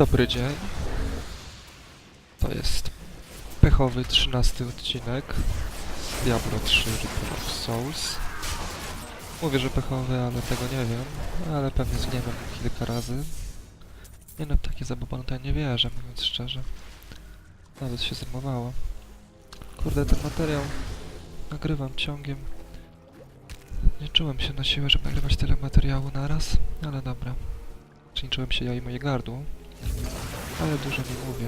Dobry dzień. To jest pechowy 13 odcinek z Diablo 3 Reaper of Souls. Mówię, że pechowy, ale tego nie wiem, ale pewnie zgniewam kilka razy. Nie no, takie zabobony to ja nie wierzę, mówiąc szczerze. Nawet się zrymowało. Kurde, ten materiał nagrywam ciągiem. Nie czułem się na siłę, żeby nagrywać tyle materiału naraz, ale dobra. Czyniczyłem się ja i moje gardło. Ale dużo nie mówię.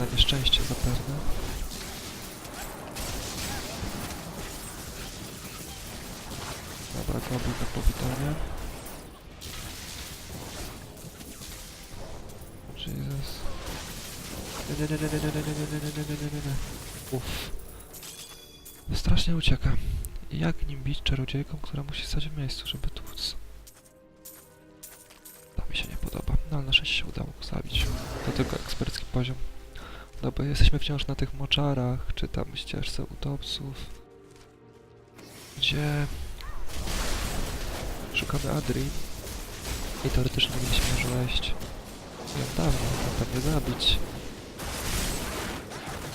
Na nieszczęście zapewne. Dobra, goblin na powitanie. Jesus. Nie. Uff. Strasznie ucieka. Jak nim bić czarodziejką, która musi stać w miejscu, żeby no ale na szczęście się udało go zabić. To tylko ekspercki poziom. No bo jesteśmy wciąż na tych moczarach, czy tam ścieżce utopców, gdzie szukamy Adri i teoretycznie mieliśmy już wejść ją dawno, tam nie zabić.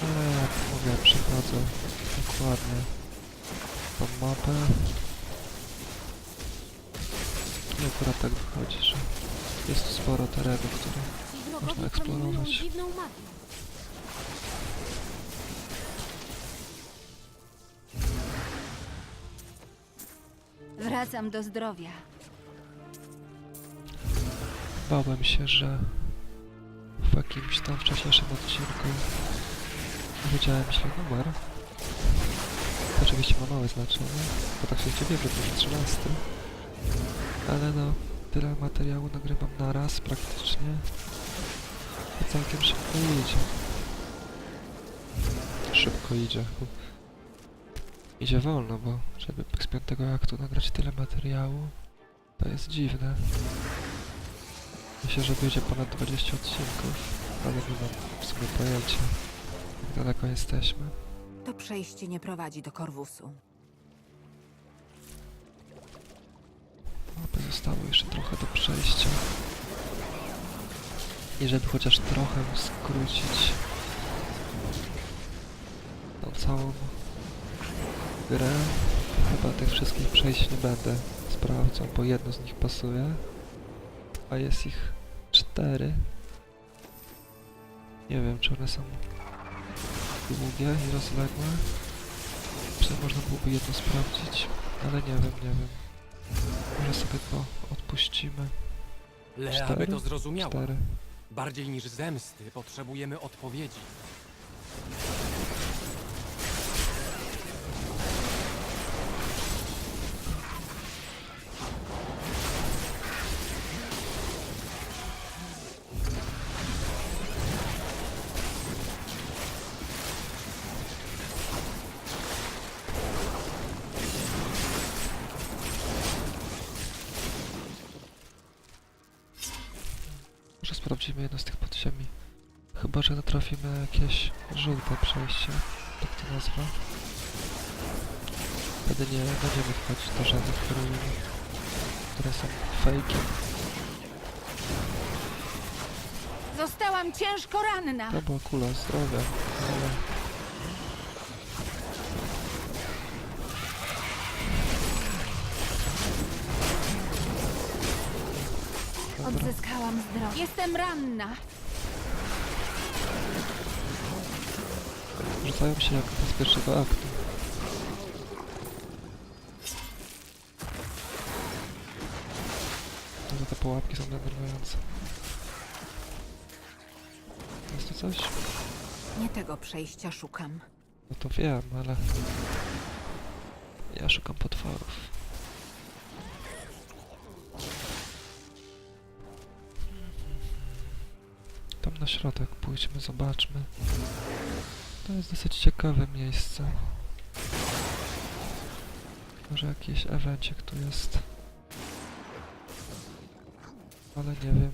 Ale jak mówię, przechodzę dokładnie tą mapę. I akurat tak wychodzi, że jest tu sporo terenu, który Ci Można eksplorować. Wracam do zdrowia. Bałem się, że w jakimś tam wcześniejszym odcinku wiedziałem źle numer. To oczywiście ma małe znaczenie, bo tak się dziwię, że to już 13. Ale no, tyle materiału nagrywam na raz praktycznie. To całkiem szybko idzie. Szybko idzie. Idzie wolno, bo żeby z piątego aktu nagrać tyle materiału, to jest dziwne. Myślę, że wyjdzie ponad 20 odcinków, ale nie mam w sumie pojęcia, jak daleko jesteśmy. To przejście nie prowadzi do Korwusu. Mapy zostało jeszcze trochę do przejścia. I żeby chociaż trochę skrócić tą całą grę, chyba tych wszystkich przejść nie będę sprawdzał, bo jedno z nich pasuje, a jest ich cztery. Nie wiem, czy one są długie i rozległe, czy można byłoby jedno sprawdzić, ale nie wiem, nie wiem. Może sobie to odpuścimy. Lea Cztery? by to zrozumiała. Cztery. Bardziej niż zemsty potrzebujemy odpowiedzi. Sprawdzimy jedno z tych podziemi. Chyba, że natrafimy na jakieś żółte przejście. Tak to nazwa. Wtedy nie będziemy wchodzić do żadnych ruin, które są fejkiem. Zostałam ciężko ranna. To była kula zdrowia, ale... Odzyskałam zdrowie. Jestem ranna. Rzucają się jak z pierwszego aktu. No te pułapki są denerwujące. Jest tu coś? Nie tego przejścia szukam. No to wiem, ale... Ja szukam potworów. Tam na środek pójdźmy, zobaczmy. To jest dosyć ciekawe miejsce. Może jakiś evencik tu jest. Ale nie wiem.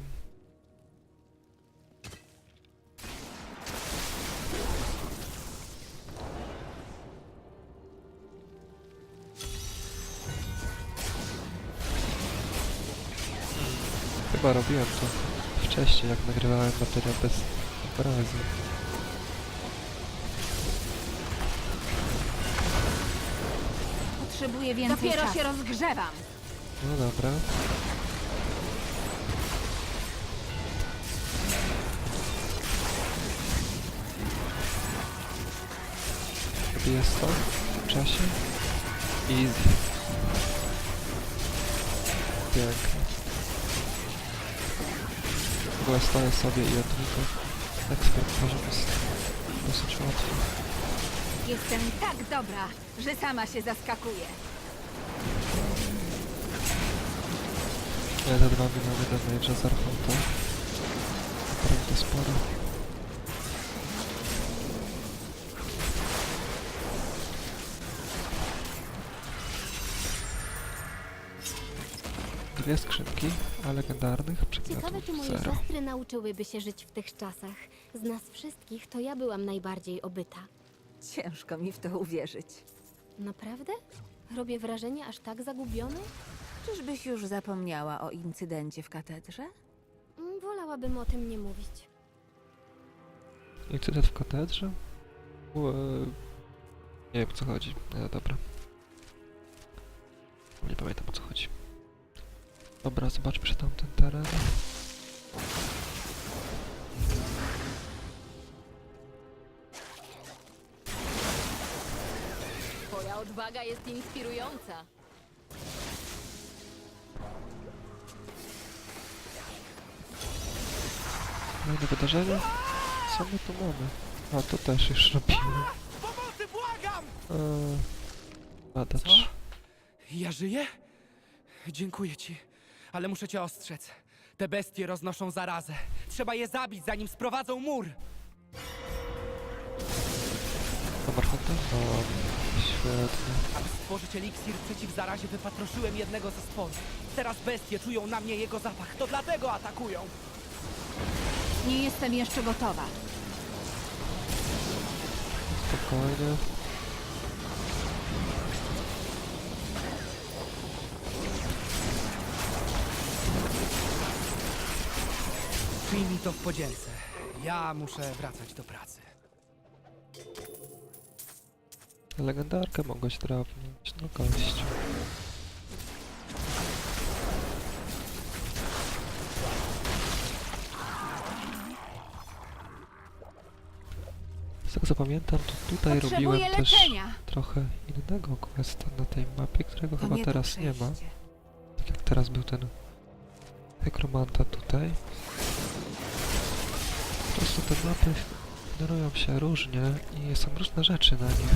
Chyba robiłem to wcześniej, jak nagrywałem materiał bez obrazu. Potrzebuję więcej Dopiero czasu. się rozgrzewam. No dobra. Robię to w tym czasie. Easy. Pięknie. Ogóle stoję sobie i odwrócę. Ekspert poziom jest dosyć łatwy. Jestem tak dobra, że sama się zaskakuję. Ja te 2 miliony damage'a z Archonta. Naprawdę sporo. Dwie skrzynki, a legendarnych Ciekawe, przedmiotów czy moje zero. siostry nauczyłyby się żyć w tych czasach. Z nas wszystkich to ja byłam najbardziej obyta. Ciężko mi w to uwierzyć. Naprawdę? Robię wrażenie aż tak zagubione? Czyżbyś już zapomniała o incydencie w katedrze? Mm, Wolałabym o tym nie mówić. Incydent w katedrze? Ue... Nie wiem o co chodzi. E, dobra. Nie pamiętam o co chodzi. Dobra, zobaczmy tamten teren. Twoja odwaga jest inspirująca. Kolejne wydarzenie? Co my tu mamy? A, to też już robiłem. Pomocy, błagam! Eee, badacz. Co? Ja żyję? Dziękuję ci, ale muszę cię ostrzec. Te bestie roznoszą zarazę. Trzeba je zabić, zanim sprowadzą mur. Do Marchonta? O, świetnie. Aby stworzyć eliksir przeciw zarazie, wypatroszyłem jednego ze sporów. Teraz bestie czują na mnie jego zapach, to dlatego atakują. Nie jestem jeszcze gotowa. Spokojnie. Przyjmij to w podzięce. Ja muszę wracać do pracy. Legendarkę mogłeś drapnąć. No gościu. Z Jak zapamiętam, to tutaj Potrzebuję robiłem też trochę innego questa na tej mapie, którego To chyba nie to teraz nie ma. przejście. Tak jak teraz był ten nekromanta tutaj. Prostu te mapy generują się różnie i są różne rzeczy na nich.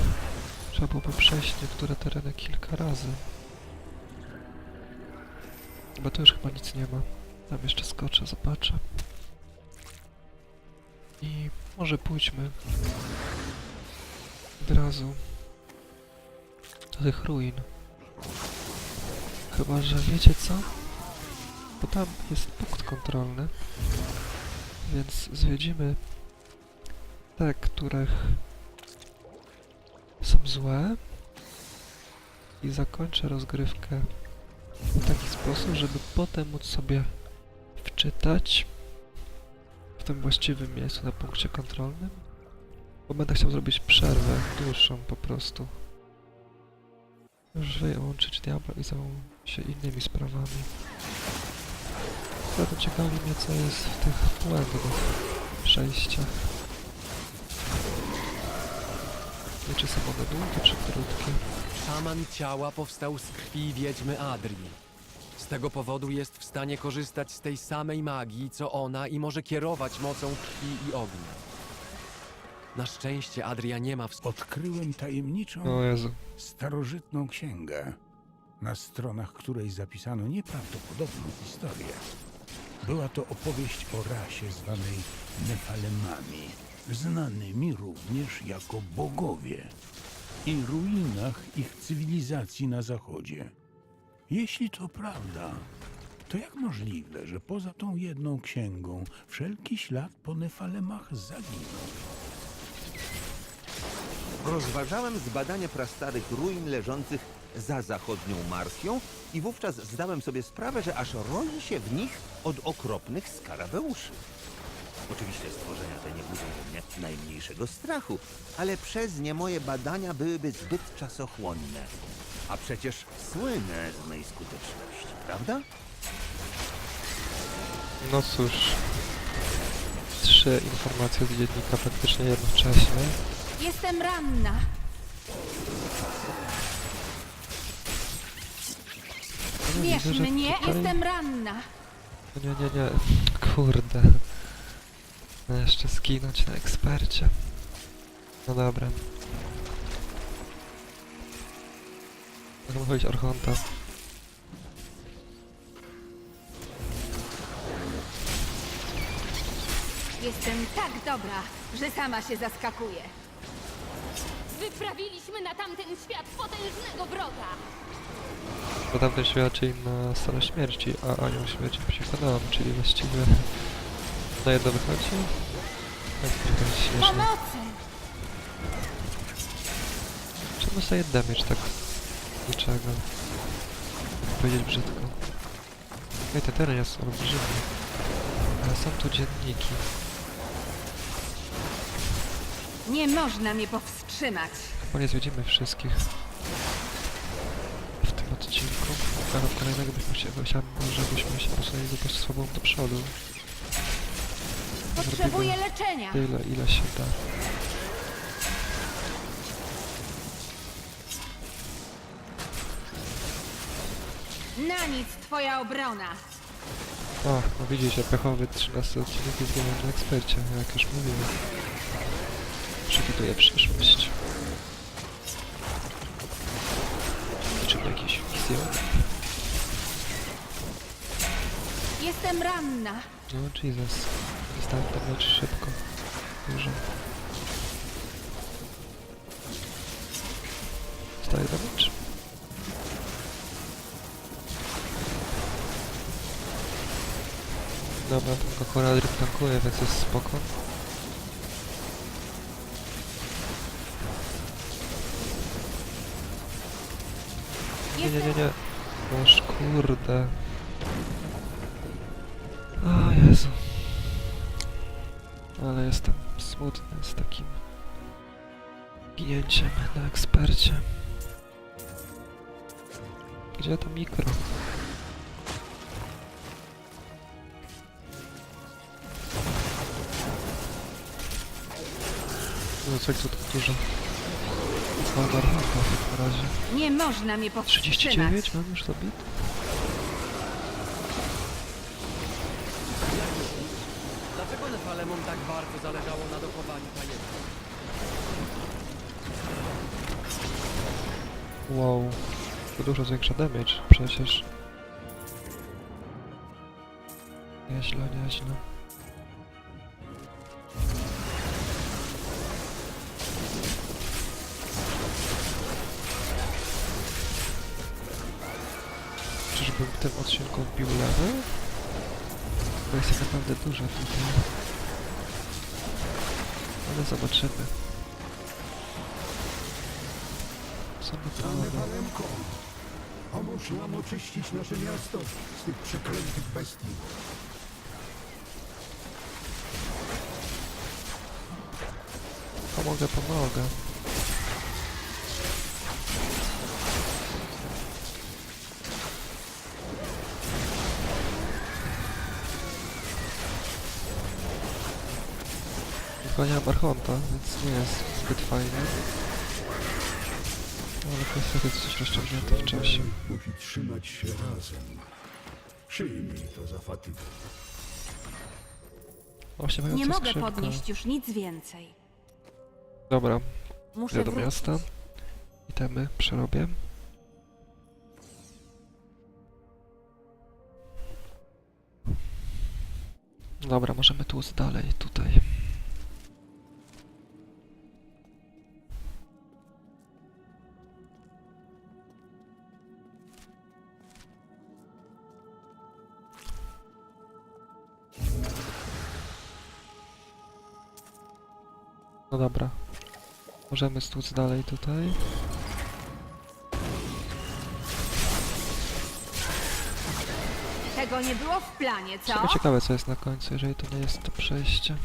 Trzeba byłoby przejść niektóre tereny kilka razy. Bo tu już chyba nic nie ma. Tam jeszcze skoczę, zobaczę. I może pójdźmy od razu do tych ruin. Chyba, że wiecie co? Bo tam jest punkt kontrolny, więc zwiedzimy te, których są złe i zakończę rozgrywkę w taki sposób, żeby potem móc sobie wczytać w tym właściwym miejscu na punkcie kontrolnym, bo będę chciał zrobić przerwę dłuższą po prostu. Już wyłączyć diabła i zająć się innymi sprawami. Zatem ciekawi mnie, co jest w tych błędnych przejściach. I czy są one długie, czy krótkie? Szaman ciała powstał z krwi wiedźmy Adrii. Z tego powodu jest w stanie korzystać z tej samej magii, co ona i może kierować mocą krwi i ognia. Na szczęście Adria nie ma w Odkryłem tajemniczą, O Jezu. starożytną księgę, na stronach której zapisano nieprawdopodobną historię. Była to opowieść o rasie zwanej Nefalemami, znanymi również jako bogowie, i ruinach ich cywilizacji na zachodzie. Jeśli to prawda, to jak możliwe, że poza tą jedną księgą wszelki ślad po Nefalemach zaginął? Rozważałem zbadanie prastarych ruin leżących za zachodnią Marsją i wówczas zdałem sobie sprawę, że aż roi się w nich od okropnych skarabeuszy. Oczywiście stworzenia te nie budzą we mnie najmniejszego strachu, ale przez nie moje badania byłyby zbyt czasochłonne. A przecież słynę z mej skuteczności, prawda? No cóż. Trzy informacje z dziennika praktycznie jednocześnie. Jestem ranna. Bierz widzę, że mnie, tutaj- jestem ranna. Nie, nie, nie. Kurde. No jeszcze skinąć na ekspercie. No dobra. Mogę chodzić Archonta. Jestem tak dobra, że sama się zaskakuję. Wyprawiliśmy na tamten świat potężnego wroga! Bo tamten świadczy na salę śmierci, a anioł śmierci psichodam, czyli właściwie na jedno wychodzi? Tak, trochę śmieszne. Pomocy! Czemu sobie damage tak niczego? Powiedzieć brzydko. Ej, ten teren jest olbrzymi. Ale są tu dzienniki. Nie można mnie powstrzymać. Chyba nie zwiedzimy wszystkich w tym odcinku. Ale w kolejnego byśmy się, chciałbym, żebyśmy się posunęli po prostu sobą do przodu. Potrzebuję Zrobimy leczenia. Tyle, ile się da. Na nic twoja obrona. O, no widzicie, pechowy 13 odcinek jest na ekspercie, jak już mówiłem. Przewiduję przyszłość. Jestem ranna. No Jesus. Zostałem tam lecz szybko. Dużo. Staje damage? Dobra, tylko Horadryk tankuje, więc jest spoko. Nie, nie, nie, nie. Boż, kurde. O Jezu. Ale jestem smutny z takim ginięciem na ekspercie. Gdzie to mikro? No co, tak dużo? W takim razie. Nie można mnie powstrzymać. 39 mam już zabit? Dlaczego Nefalemom tak bardzo zależało na dochowaniu tajemnic? Wow. To dużo zwiększa damage przecież. Nieźle, nieźle. Czyżbym w tym odcinku wbił level? Bo jest tak naprawdę dużo tutaj. Ale zobaczymy. Co to było? Nefalemko, pomóż nam oczyścić nasze miasto z tych przeklętych bestii. Pomogę, pomogę. Mam Archonta, więc nie jest zbyt fajnie. Ale kwestia jest coś rozciągnięte w czasie. Musi trzymać się razem. Przyjmij to za fatygę. Właśnie Nie mogę skrzynka. podnieść już nic więcej. Dobra, Muszę idę do wrócić. miasta. Itemy przerobię. Dobra, możemy tu dalej, tutaj. No dobra. Możemy stłuc dalej tutaj. Tego nie było w planie, co? Ciekawe, ciekawe co jest na końcu, jeżeli to nie jest to przejście.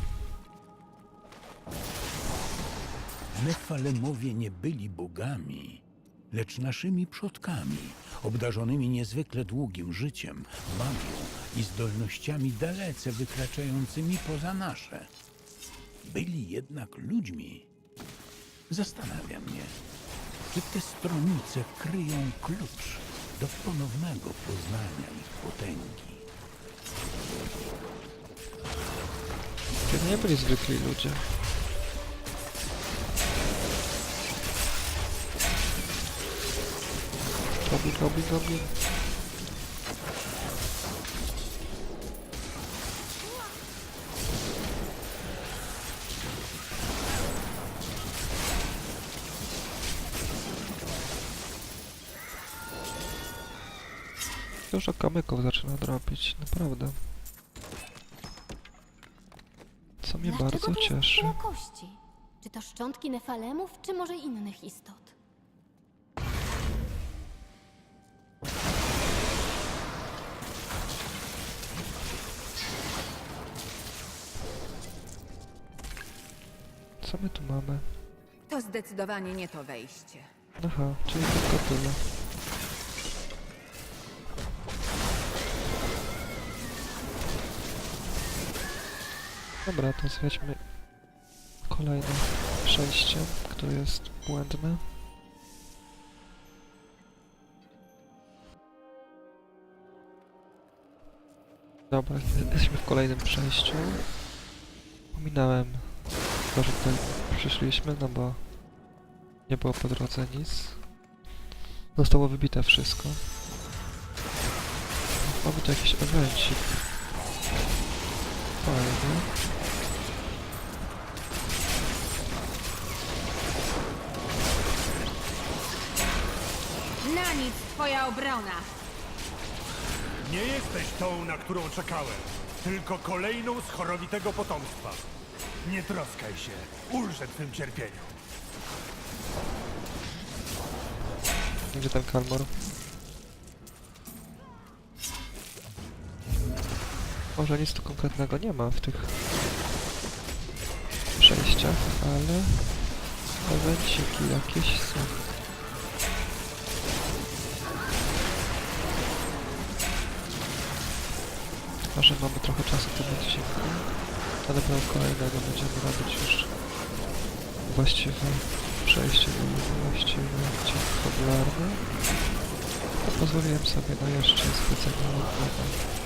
Nefalemowie nie byli bogami, lecz naszymi przodkami, obdarzonymi niezwykle długim życiem, magią i zdolnościami dalece wykraczającymi poza nasze. Byli jednak ludźmi. Zastanawia mnie, czy te stronice kryją klucz do ponownego poznania ich potęgi. To nie byli zwykli ludzie. Goblin, goblin, goblin. Dużo kamyków zaczyna dropić, naprawdę. Co mnie Dlaczego bardzo jest cieszy. tyle kości? Czy to szczątki nefalemów, czy może innych istot? Co my tu mamy? To zdecydowanie nie to wejście. Aha, czyli tylko tyle. Dobra, to zwiedźmy kolejne przejście, które jest błędne. Dobra, jesteśmy w kolejnym przejściu. Pominąłem to, że tutaj przyszliśmy, no bo nie było po drodze nic. Zostało wybite wszystko. Mamy tu jakiś evencik. Fajnie. Na nic twoja obrona. Nie jesteś tą, na którą czekałem, tylko kolejną z chorowitego potomstwa. Nie troskaj się, ulżę twym cierpieniu. Gdzie ten Kalmor? Może nic tu konkretnego nie ma w tych przejściach, ale evenciki jakieś są. Chyba, że mamy trochę czasu w tym odcinku. To dopiero kolejnego będziemy robić już właściwe przejście do właściwy odcinek fabularny. Pozwoliłem sobie na jeszcze specjalną odnowę.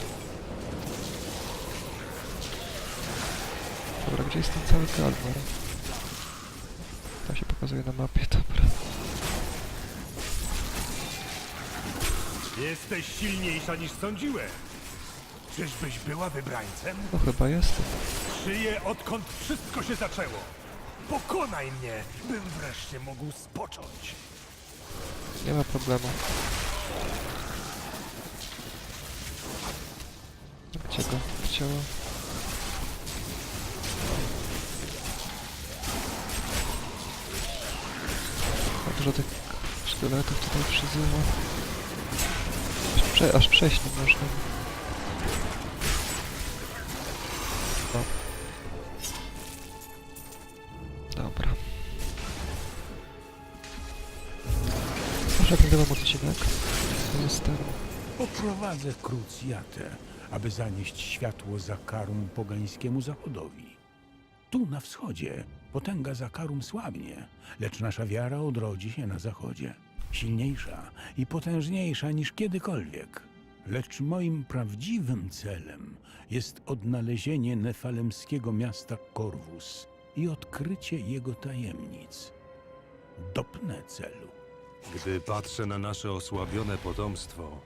Gdzie jest ten cały Kalmar? Tam się pokazuje na mapie, dobra. Jesteś silniejsza niż sądziłem. Czyżbyś była wybrańcem? No chyba jestem. Żyję odkąd wszystko się zaczęło. Pokonaj mnie, bym wreszcie mógł spocząć. Nie ma problemu. Gdzie go chciało? Dużo tych szkieletów tutaj przyzywa. Prze, aż przejść nie można. No. Dobra. Może ten wam odcinek. To jest ten. Poprowadzę krucjatę, aby zanieść światło Zakarum pogańskiemu zachodowi. Tu na wschodzie potęga Zakarum słabnie, lecz nasza wiara odrodzi się na zachodzie. Silniejsza i potężniejsza niż kiedykolwiek. Lecz moim prawdziwym celem jest odnalezienie nefalemskiego miasta Korwus i odkrycie jego tajemnic. Dopnę celu. Gdy patrzę na nasze osłabione potomstwo,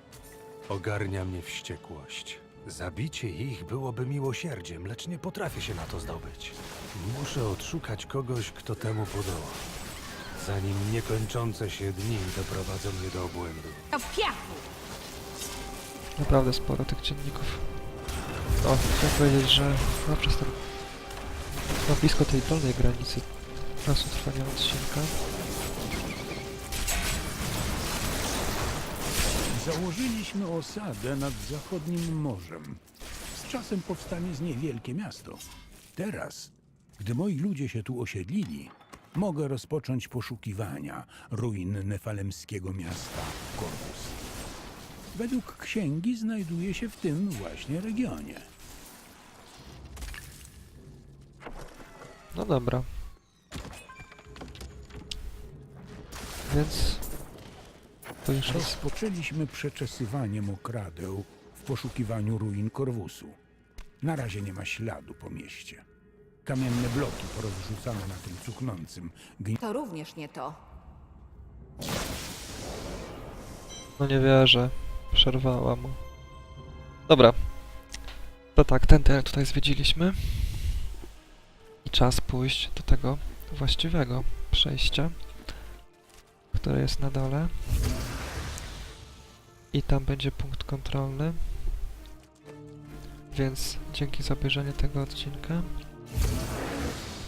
ogarnia mnie wściekłość. Zabicie ich byłoby miłosierdziem, lecz nie potrafię się na to zdobyć. Muszę odszukać kogoś, kto temu podoła. Zanim niekończące się dni doprowadzą mnie do obłędu. To piachu. Naprawdę sporo tych dzienników. O, chciałem powiedzieć, że no przez ten... No blisko tej dolnej granicy czasu trwania odcinka. Założyliśmy osadę nad zachodnim morzem. Z czasem powstanie z niej wielkie miasto. Teraz, gdy moi ludzie się tu osiedlili, mogę rozpocząć poszukiwania ruin nefalemskiego miasta Korpus. Według księgi znajduje się w tym właśnie regionie. No dobra. Więc Rozpoczęliśmy przeczesywanie mokradeł w poszukiwaniu ruin Korwusu. Na razie nie ma śladu po mieście. Kamienne bloki porozrzucane na tym cuchnącym, To również nie to. No nie wierzę. Przerwała mu. Dobra. To tak, ten teren tutaj zwiedziliśmy. I czas pójść do tego właściwego przejścia, które jest na dole. I tam będzie punkt kontrolny. Więc dzięki za obejrzenie tego odcinka.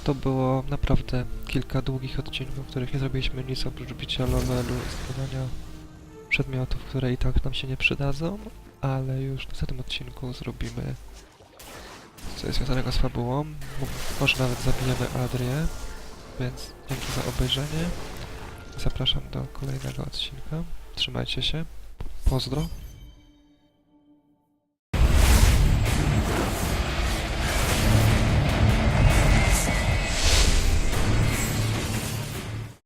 To było naprawdę kilka długich odcinków, w których nie zrobiliśmy nic oprócz bicia levelu, zdobywania przedmiotów, które i tak nam się nie przydadzą, ale już w następnym odcinku zrobimy coś związanego z fabułą. Mo- Może nawet zabijemy Adrię, więc dzięki za obejrzenie. Zapraszam do kolejnego odcinka. Trzymajcie się. Posso Pozdrav.